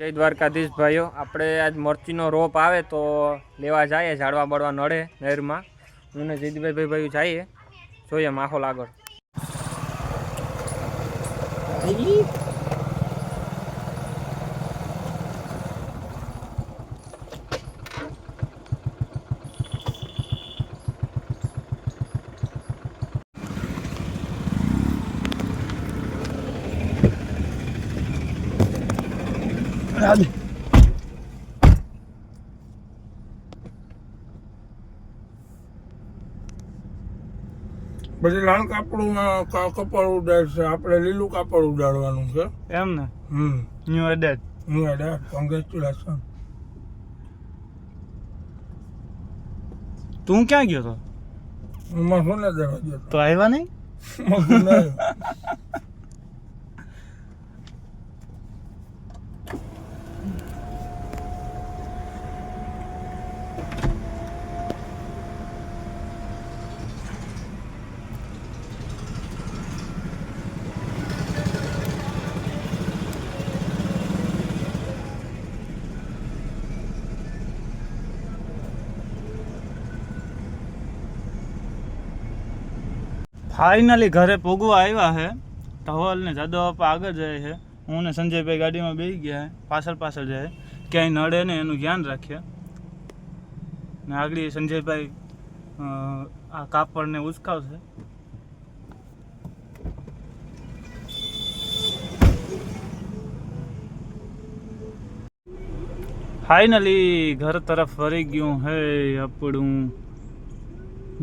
જય દ્વારકાધીશ ભાઈઓ. આપણે આજ મરચીનો રોપ આવે તો લેવા જઈએ, ઝાડવા બળવા નડે નહેરમાં. હું ને જીતભાઈ ભાઈ ભાઈ જઈએ. જોઈએ માહોલ આગળ. પછી લાલ કાપડું કપડ ઉડાડશે? આપણે લીલું કાપડ ઉડાડવાનું છે. એમ ને હમ. ન્યુ એડેડ ન્યુ એડા કોંગ્રેચ્યુલેશન તું ક્યાં ગયો તો? હું મસુને દેવા દો તો. આવ્યા નહીં? મસું ફાઇનલી ઘરે પોગવા આવ્યા છે ધવલ ને જાદવ બાપા આગળ જાય છે હું ને સંજયભાઈ ગાડીમાં બેસી ગયા પાછળ પાછળ જાય ક્યાંય નડે ને એનું ધ્યાન રાખીએ ને આગળ સંજયભાઈ આ કાપડને ઉચકાવશે. ફાઇનલી ઘર તરફ ફરી ગયું હે, આપણું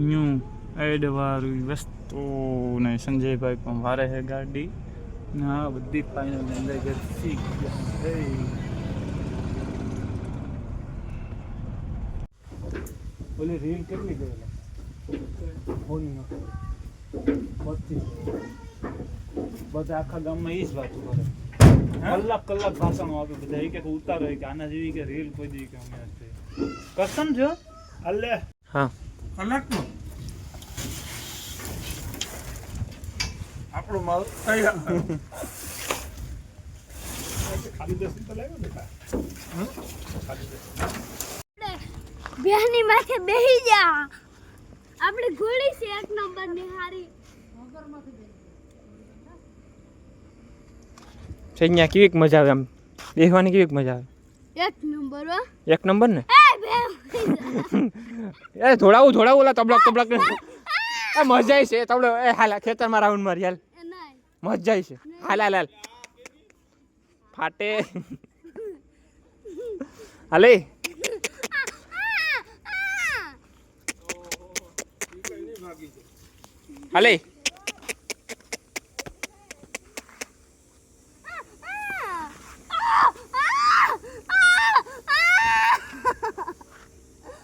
ન્યૂ એડવાળી વસ્તુ ને સંજયભાઈ પણ વારે છે ગાડી. ને આ બધી ફાઇનલ અંદર ઘરથી ઓલી રીલ કેટલી ગયેલા બત્રીસ બધા આખા ગામમાં એ જ વાતો કરે. કલાક કલાક ભાષણો આપે બધા. એ કે ઉતારો હોય કે આના જેવી કે રીલ કોઈ દી કે અમે કસમ જો અલ્લે હા. કલાકનો? આપણો માલ બેહની માથે બેહી જા. આપણે ગોળી છે એક નંબરની હારી. અહીંયા કેવીક મજા આવે આમ? બેહવાની કેવી મજા આવે? એક નંબર હો. એક નંબર ને? એ થોડાવું થોડાવું ઓલા તબલક તબલક મજા છે. તબલો એ હાલ ખેતરમાં રાઉન્ડ મારી હાલ. નહીં આવી છે. હાલ હાલ હાલ. ફાટે. હાલે. હાલે.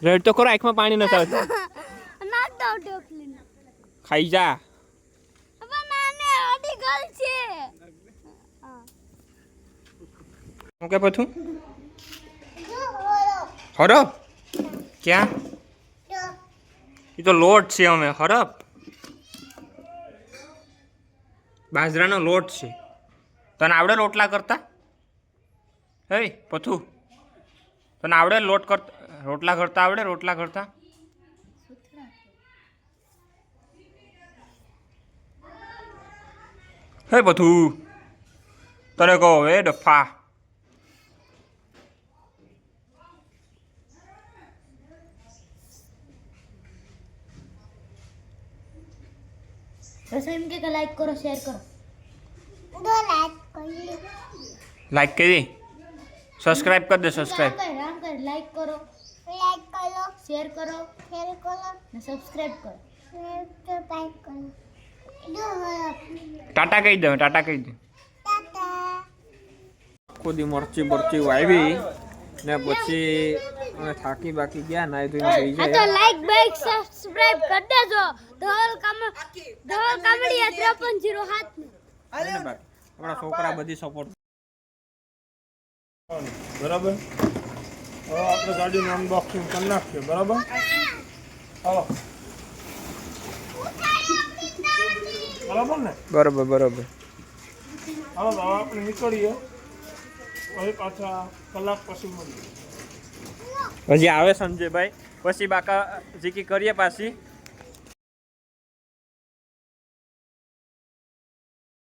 રેડ તો ખરો આંખમાં પાણી નથી આવતું. ખાઈ જા હવે નાને અડી ગલ છે હું કે પથું? હરપ? ક્યાં? એ તો લોટ છે અમે હરપ. બાજરાનો લોટ છે. તને આવડે રોટલા કરતા? હે પથું. તને આવડે લોટ કરતા રોટલા કરતા આવડે રોટલા કરતા? હે પથું. તને કહો હે ડફા. રસોઈ એમ કે લાઈક કરો શેર કરો. લાઈક કરી? સબસ્ક્રાઇબ કરી દે સબસ્ક્રાઇબ રામ કર કર લાઈક કરો. લાઈક કરો. શેર કરો. શેર કરો. ને સબસ્ક્રાઇબ કરો. સબસ્ક્રાઇબ કરો. ટાટા કહી દે ટાટા કહી દે. ખુદી મરચી બરચી વાવી ને પછી અમે થાકી બાકી ગયા નાઈ ધોઈને થઈ જાય તો લાઈક બાઈક સબસ્ક્રાઇબ કરી દેજો. ધોલ કામ ધોલ જીરો સાત આપણા છોકરા બધી સપોર્ટ બરાબર? હવે આપણે ગાડીનું અનબોક્સિંગ કરી નાખીએ બરાબર? હાલો. બરાબર ને? બરોબર બરોબર. હવે આપણે નીકળીએ. પછી પાછા કલાક પછી મળીએ હજી આવે સંજયભાઈ પછી બાકા જીકી કરીએ પાછી